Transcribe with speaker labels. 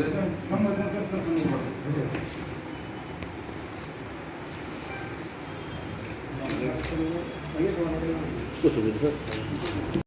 Speaker 1: 네,
Speaker 2: 또 저기서